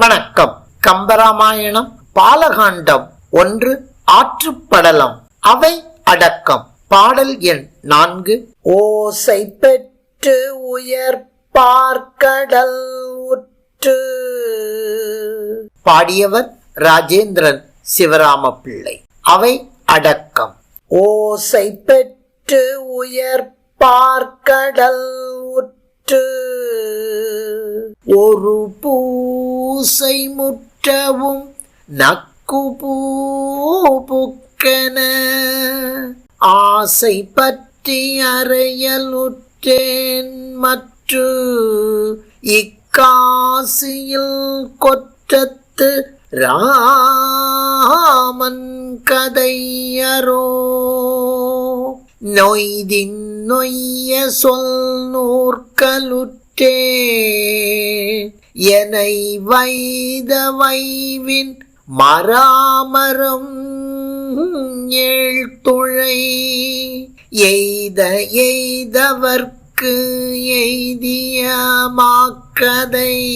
வணக்கம். கம்பராமாயணம் பாலகாண்டம் ஒன்று ஆற்றுப்படலம். அவை அடக்கம். பாடல் எண் நான்கு. ஓசை பெற்று உயர் பார்க்கடல் உற்று. பாடியவர் ராஜேந்திரன் சிவராம பிள்ளை அவை அடக்கம். ஓசை பெற்று உயர் பார்க்கடல் உற்று. ஒரு பூசை முற்றவும் நக்கு பூப்புக்கென ஆசை பற்றி அறையலுற்றேன் மற்று இக்காசியில் கொற்றத்து ராமன் கதையரோ. நொய்தின் நொய்ய சொல் நூற்கலுற்றே எனை வைத வைவின் மராமரம் ஏழ்துழை. எய்த எய்தவர்க்கு எய்திய மாக்கதை.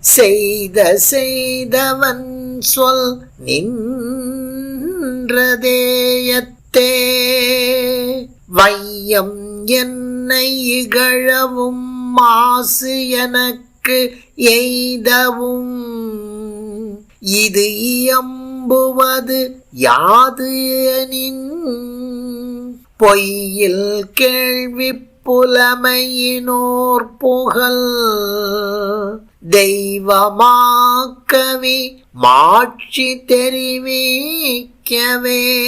செய்த செய்தவன் சொல் நின்றதேயத்தே. வையம் என்னை இகழவும் மாசு எனக்கு எய்தவும். இது இயம்புவது யாது எனின்? பொய்யில் கேள்வி புலமையினோர் புகழ். தெய்வமாக்கவி மாட்சி தெரிவிக்கவே.